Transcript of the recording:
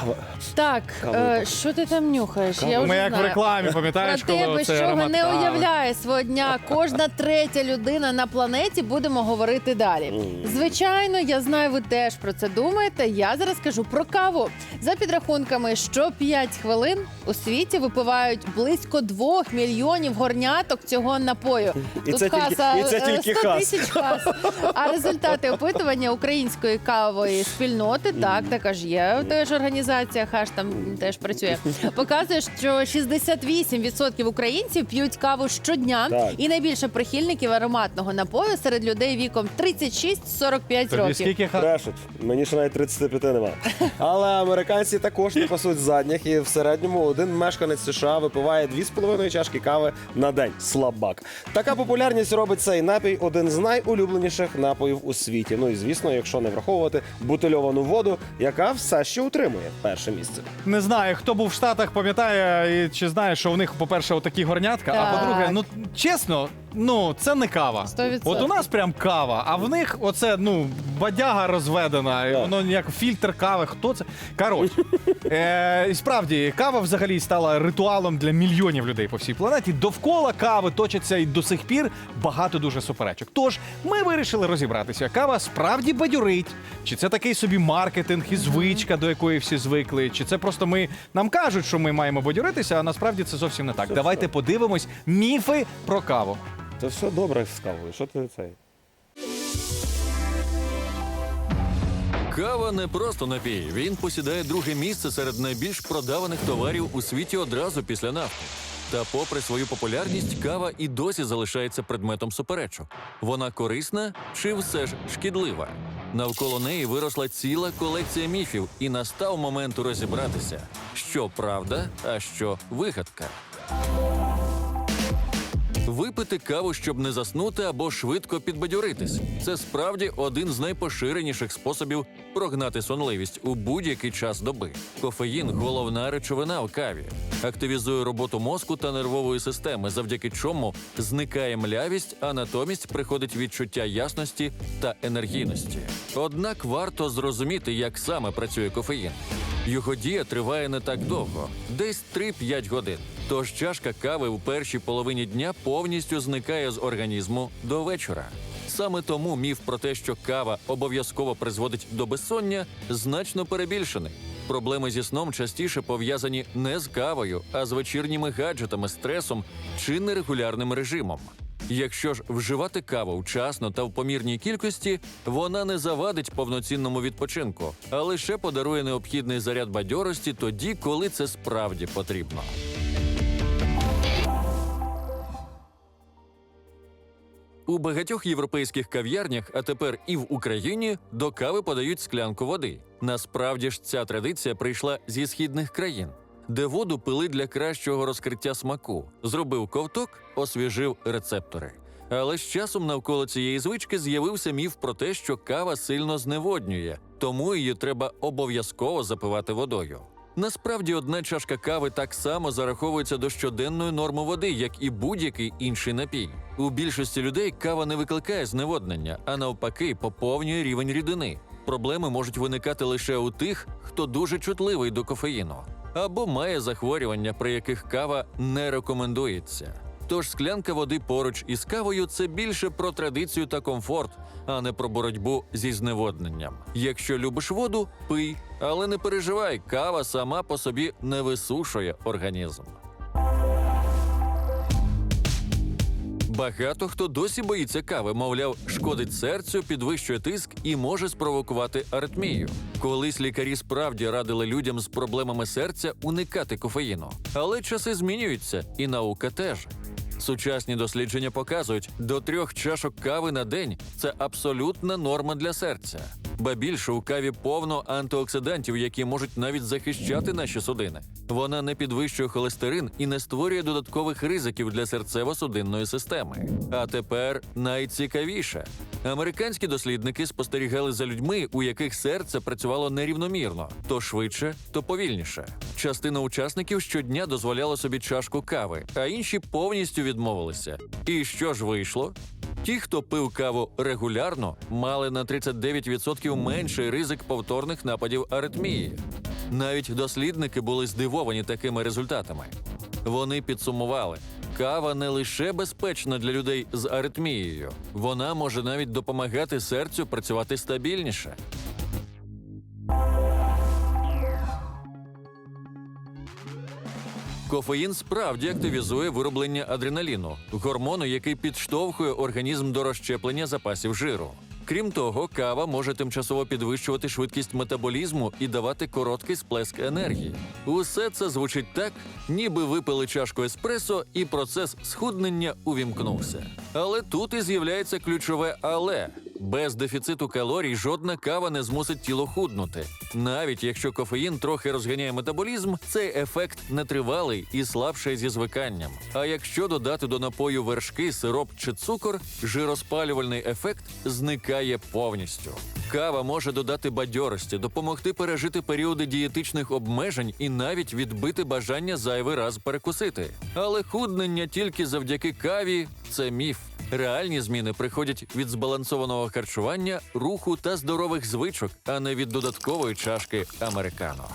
Кава. Так, е, що ти там нюхаєш? Я Ми вже як в знаю. рекламі, пам'ятаєш, Про коли те, без оце чого аромат не кави? уявляє свого дня кожна третя людина на планеті, будемо говорити далі. Звичайно, я знаю, ви теж про це думаєте. Я зараз кажу про каву. За підрахунками, що 5 хвилин у світі випивають близько 2 мільйонів горняток цього напою. І це тільки- і це е, тільки 100 хас. тисяч хас. А результати опитування української кавової спільноти, так, така ж є теж організація, хаш там теж працює. Показує, що 68% українців п'ють каву щодня, Так. і найбільше прихильників ароматного напою серед людей віком 36-45 Тобі років. скільки ха... Брешуть. Мені ще навіть 35 нема. Але американці також не пасуть задніх, і в середньому один мешканець США випиває 2,5 чашки кави на день. Слабак. Така популярність робить цей напій один з найулюбленіших напоїв у світі. Ну і звісно, якщо не враховувати бутильовану воду, яка все ще утримує перше місце. Не знаю, хто був в Штатах, пам'ятає і чи знає, що у них, по-перше, отакі горнятка, а Так. по-друге, ну чесно, ну це не кава. 100%. От у нас прям кава, а в них оце ну бадяга розведена, і воно як фільтр кави. Хто це? Коротше, е, і справді кава взагалі стала ритуалом для мільйонів людей по всій планеті. Довкола кави точаться і до сих пір багато дуже суперечок. Тож ми вирішили розібратися. Кава справді бадьорить, чи це такий собі маркетинг і звичка, до якої всі звикли, чи це просто ми нам кажуть, що ми маємо бадьоритися, а насправді це зовсім не так. Все, Давайте все. подивимось міфи про каву. Це все добре з кавою. Що ти цей? Кава не просто напій. Він посідає друге місце серед найбільш продаваних товарів у світі одразу після нафти. Та, попри свою популярність, кава і досі залишається предметом суперечок. Вона корисна чи все ж шкідлива? Навколо неї виросла ціла колекція міфів, і настав момент розібратися, що правда, а що вигадка. Випити каву, щоб не заснути або швидко підбадьоритись. Це справді один з найпоширеніших способів прогнати сонливість у будь-який час доби. Кофеїн головна речовина в каві, активізує роботу мозку та нервової системи, завдяки чому зникає млявість, а натомість приходить відчуття ясності та енергійності. Однак варто зрозуміти, як саме працює кофеїн. Його дія триває не так довго, десь 3-5 годин. Тож чашка кави в першій половині дня повністю зникає з організму до вечора. Саме тому міф про те, що кава обов'язково призводить до безсоння, значно перебільшений. Проблеми зі сном частіше пов'язані не з кавою, а з вечірніми гаджетами, стресом чи нерегулярним режимом. Якщо ж вживати каву вчасно та в помірній кількості, вона не завадить повноцінному відпочинку, а лише подарує необхідний заряд бадьорості тоді, коли це справді потрібно. У багатьох європейських кав'ярнях, а тепер і в Україні, до кави подають склянку води. Насправді ж ця традиція прийшла зі східних країн, де воду пили для кращого розкриття смаку, зробив ковток, освіжив рецептори. Але з часом навколо цієї звички з'явився міф про те, що кава сильно зневоднює, тому її треба обов'язково запивати водою. Насправді, одна чашка кави так само зараховується до щоденної норми води, як і будь-який інший напій. У більшості людей кава не викликає зневоднення, а навпаки, поповнює рівень рідини. Проблеми можуть виникати лише у тих, хто дуже чутливий до кофеїну, або має захворювання, при яких кава не рекомендується. Тож склянка води поруч із кавою це більше про традицію та комфорт, а не про боротьбу зі зневодненням. Якщо любиш воду, пий, але не переживай, кава сама по собі не висушує організм. Багато хто досі боїться кави, мовляв, шкодить серцю, підвищує тиск і може спровокувати аритмію. Колись лікарі справді радили людям з проблемами серця уникати кофеїну. Але часи змінюються, і наука теж. Сучасні дослідження показують, до трьох чашок кави на день це абсолютна норма для серця. Ба більше у каві повно антиоксидантів, які можуть навіть захищати наші судини. Вона не підвищує холестерин і не створює додаткових ризиків для серцево-судинної системи. А тепер найцікавіше. Американські дослідники спостерігали за людьми, у яких серце працювало нерівномірно, то швидше, то повільніше. Частина учасників щодня дозволяла собі чашку кави, а інші повністю відмовилися. І що ж вийшло? Ті, хто пив каву регулярно, мали на 39% менший ризик повторних нападів аритмії. Навіть дослідники були здивовані такими результатами. Вони підсумували, кава не лише безпечна для людей з аритмією, вона може навіть допомагати серцю працювати стабільніше. Кофеїн справді активізує вироблення адреналіну, гормону, який підштовхує організм до розщеплення запасів жиру. Крім того, кава може тимчасово підвищувати швидкість метаболізму і давати короткий сплеск енергії. Усе це звучить так, ніби випили чашку еспресо, і процес схуднення увімкнувся. Але тут і з'являється ключове але. Без дефіциту калорій жодна кава не змусить тіло худнути. Навіть якщо кофеїн трохи розганяє метаболізм, цей ефект нетривалий і слабший зі звиканням. А якщо додати до напою вершки, сироп чи цукор, жироспалювальний ефект зникає повністю. Кава може додати бадьорості, допомогти пережити періоди дієтичних обмежень і навіть відбити бажання зайвий раз перекусити. Але худнення тільки завдяки каві це міф. Реальні зміни приходять від збалансованого харчування, руху та здорових звичок, а не від додаткової чашки американо.